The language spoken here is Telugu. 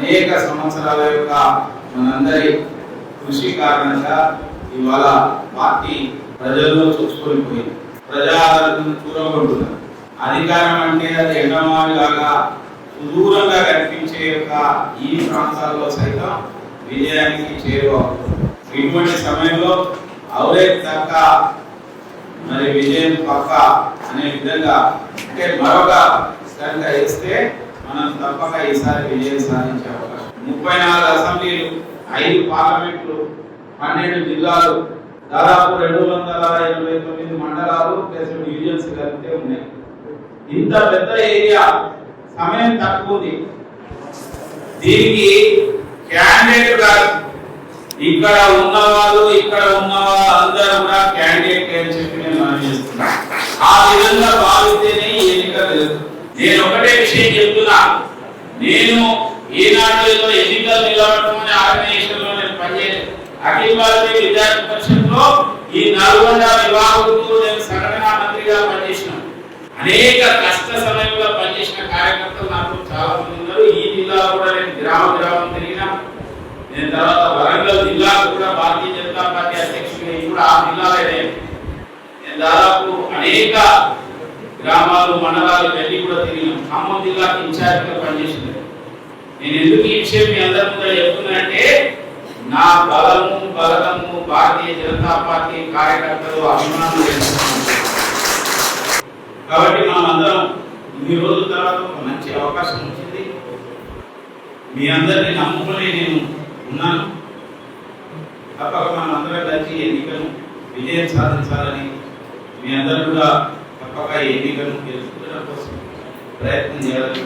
అనేక సంవత్సరాల యొక్క మనందరి కృషి కారణంగా ఇవాళ పార్టీ ప్రజల్లో చూసుకొని పోయింది ప్రజాదరణను చూరగొంటున్నారు అధికారం అంటే అది ఎండమావిలాగా సుదూరంగా కనిపించే యొక్క ఈ ప్రాంతాల్లో సైతం విజయానికి చేరువ ఇటువంటి సమయంలో అవరే తక్క మరి విజయం పక్క అనే విధంగా అంటే మరొక కనుక వేస్తే మనం తప్పక ఈసారి విజయం సాధించే అవకాశం. ముప్పై నాలుగు అసెంబ్లీలు ఐదు పార్లమెంట్లు పన్నెండు జిల్లాలు దాదాపు రెండు వందల ఎనభై తొమ్మిది మండలాలు ప్లస్ డివిజన్స్ కలిపితే ఉన్నాయి. ఇంత పెద్ద ఏరియా సమయం తక్కువ ఉంది. దీనికి క్యాండిడేట్ కాదు ఇక్కడ ఉన్నవాళ్ళు ఇక్కడ ఉన్న అందరూ కూడా క్యాండిడేట్ అని చెప్పి నేను మనం ఆ విధంగా నేను ఒకటే విషయం చెప్తున్నా. నేను ఈనాడు ఏదో ఎన్నికలు నిలబడటం అనే ఆర్గనైజేషన్లో నేను పనిచేయలేదు. అఖిల భారతీయ విద్యార్థి పరిషత్లో ఈ నల్గొండ వివాహంతో నేను సంఘటనా మంత్రిగా పనిచేసినాను అనేక కష్ట సమయంలో పనిచేసిన కార్యకర్తలు నాకు చాలా మంది ఉన్నారు. ఈ జిల్లాలో కూడా నేను గ్రామ గ్రామం తిరిగినా. నేను తర్వాత వరంగల్ జిల్లా కూడా భారతీయ జనతా పార్టీ అధ్యక్షుడు కూడా ఆ జిల్లాలో నేను దాదాపు అనేక గ్రామాలు మండలాలు కూడా తిరిగినాం ఖమ్మం జిల్లా ఇన్ఛార్జ్గా పనిచేసింది నేను ఎందుకు ఈ విషయం మీ అందరి ముందర చెప్తున్నానంటే నా బలము బలము భారతీయ జనతా పార్టీ కార్యకర్తలు అభిమానులు కాబట్టి మనం అందరం ఇన్ని రోజుల తర్వాత ఒక మంచి అవకాశం వచ్చింది. మీ అందరిని నమ్ముకుని నేను ఉన్నాను. తప్పక మనం అందరం కలిసి ఎన్నికను విజయం సాధించాలని మీ అందరూ కూడా తప్పక ఎన్నికను గెలుచుకోవడం ప్రయత్నం చేయాలని